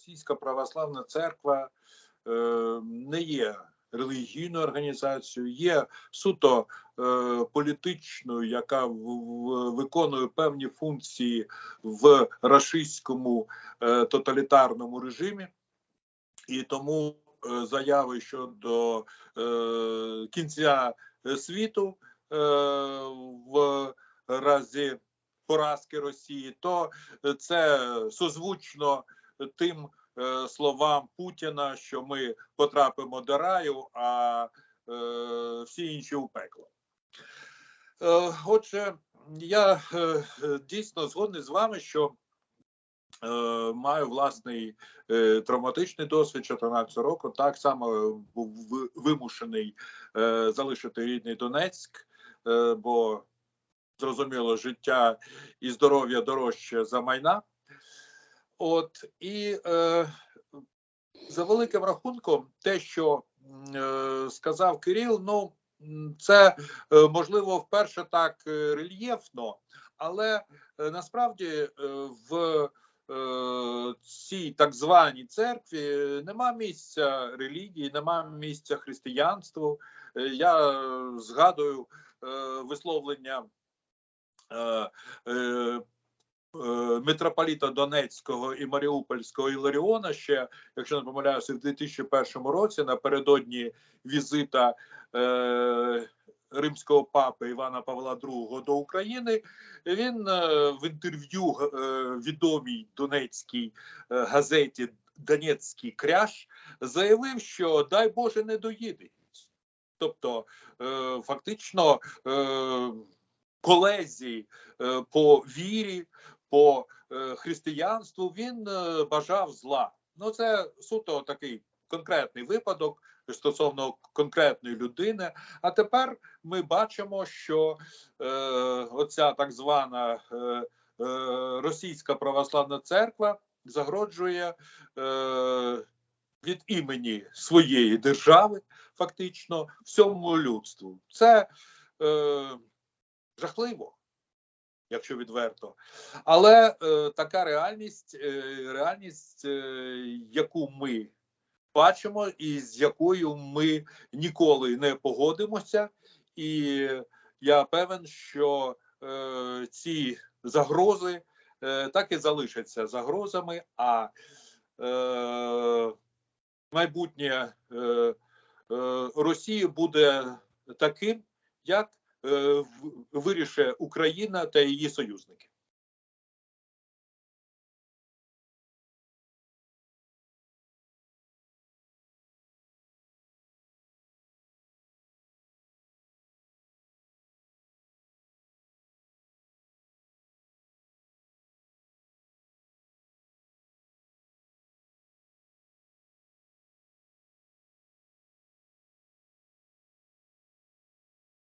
Російська православна церква е, не є релігійною організацією, є суто е, політичною, яка виконує певні функції в рашистському е, тоталітарному режимі, і тому заяви щодо кінця світу в разі поразки Росії, то це созвучно тим е, словам Путіна, що ми потрапимо до раю, а е, всі інші у пекло. Е, Отже, я дійсно згодний з вами, що маю власний травматичний досвід 14 року. Так само був вимушений залишити рідний Донецьк, бо зрозуміло, життя і здоров'я дорожче за майна. От і е, за великим рахунком, те, що е, сказав Кирил, ну це е, можливо вперше так е, рельєфно, але е, насправді в цій так званій церкві нема місця релігії, нема місця християнству. Я згадую висловлення митрополіта Донецького і Маріупольського Іларіона ще, якщо не помиляюся, в 2001 році напередодні візита е, римського папи Івана Павла II до України. Він е, в інтерв'ю е, відомій донецькій е, газеті Донецький кряж заявив, що дай Боже не доїде. Тобто, е, фактично, е, колезі е, по вірі, по е, християнству він е, бажав зла. Ну, це суто такий конкретний випадок стосовно конкретної людини. А тепер ми бачимо, що е, оця так звана е, е, російська православна церква загроджує е, від імені своєї держави, фактично, всьому людству. Це е, жахливо, якщо відверто. Але е, така реальність, е, реальність, е, яку ми бачимо, і з якою ми ніколи не погодимося, і я певен, що е, ці загрози е, так і залишаться загрозами, а е, майбутнє е, е, Росії буде таким, як е, в- вирішить Україна та її союзники.